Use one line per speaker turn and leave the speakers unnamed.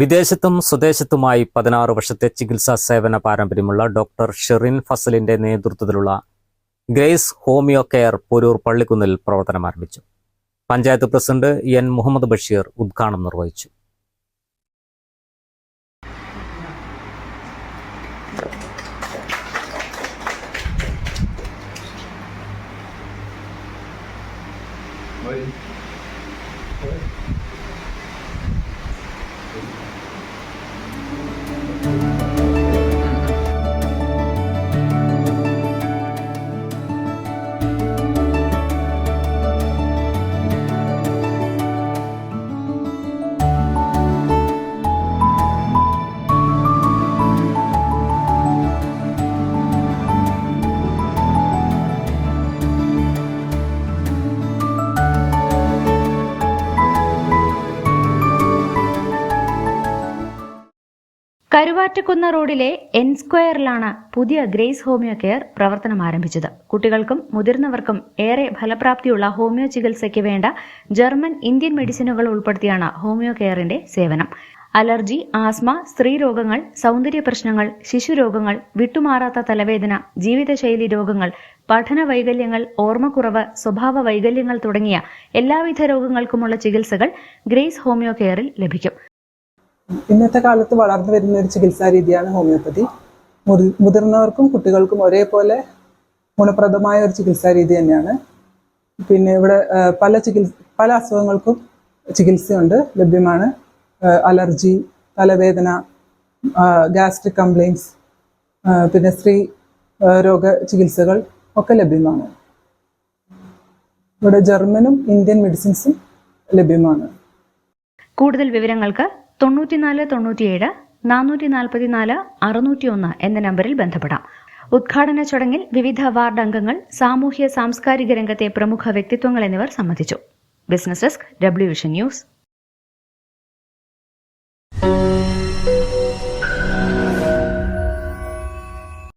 വിദേശത്തും സ്വദേശത്തുമായി പതിനാറ് വർഷത്തെ ചികിത്സാ സേവന പാരമ്പര്യമുള്ള ഡോക്ടർ ഷെറിൻ ഫസലിന്റെ നേതൃത്വത്തിലുള്ള ഗ്രേസ് ഹോമിയോ കെയർ പൊരൂർ പള്ളിക്കുന്നിൽ പ്രവർത്തനം ആരംഭിച്ചു. പഞ്ചായത്ത് പ്രസിഡന്റ് എൻ മുഹമ്മദ് ബഷീർ ഉദ്ഘാടനം നിർവഹിച്ചു.
കരുവാറ്റക്കുന്ന് റോഡിലെ എൻ സ്ക്വയറിലാണ് പുതിയ ഗ്രേസ് ഹോമിയോ കെയർ പ്രവർത്തനം ആരംഭിച്ചത്. കുട്ടികൾക്കും മുതിർന്നവർക്കും ഏറെ ഫലപ്രാപ്തിയുള്ള ഹോമിയോ ചികിത്സയ്ക്ക് വേണ്ട ജർമ്മൻ ഇന്ത്യൻ മെഡിസിനുകൾ ഉൾപ്പെടുത്തിയാണ് ഹോമിയോ കെയറിന്റെ സേവനം. അലർജി ആസ്മ സ്ത്രീരോഗങ്ങൾ സൗന്ദര്യ പ്രശ്നങ്ങൾ ശിശുരോഗങ്ങൾ വിട്ടുമാറാത്ത തലവേദന ജീവിതശൈലി രോഗങ്ങൾ പഠന വൈകല്യങ്ങൾ ഓർമ്മക്കുറവ് സ്വഭാവ വൈകല്യങ്ങൾ തുടങ്ങിയ എല്ലാവിധ രോഗങ്ങൾക്കുമുള്ള ചികിത്സകൾ ഗ്രേസ് ഹോമിയോ കെയറിൽ ലഭിക്കും.
ഇന്നത്തെ കാലത്ത് വളർന്നു വരുന്ന ഒരു ചികിത്സാ രീതിയാണ് ഹോമിയോപ്പതി. മുതിർന്നവർക്കും കുട്ടികൾക്കും ഒരേപോലെ ഗുണപ്രദമായ ഒരു ചികിത്സാ രീതി തന്നെയാണ്. പിന്നെ ഇവിടെ പല ചികിത്സ പല അസുഖങ്ങൾക്കും ചികിത്സയുണ്ട് ലഭ്യമാണ്. അലർജി തലവേദന ഗ്യാസ്ട്രിക് കംപ്ലയിൻസ് പിന്നെ സ്ത്രീ രോഗ ചികിത്സകൾ ഒക്കെ ലഭ്യമാണ്. ഇവിടെ ജർമ്മനും ഇന്ത്യൻ മെഡിസിൻസും ലഭ്യമാണ്.
കൂടുതൽ വിവരങ്ങൾക്ക് തൊണ്ണൂറ്റിനാല് തൊണ്ണൂറ്റിയേഴ് നാനൂറ്റി നാൽപ്പത്തിനാല് അറുന്നൂറ്റി ഒന്ന് എന്ന നമ്പറിൽ ബന്ധപ്പെടാം. ഉദ്ഘാടന ചടങ്ങിൽ വിവിധ വാർഡ് അംഗങ്ങൾ സാമൂഹ്യ സാംസ്കാരിക രംഗത്തെ പ്രമുഖ വ്യക്തിത്വങ്ങൾ എന്നിവർ സംബന്ധിച്ചു. Business desk W news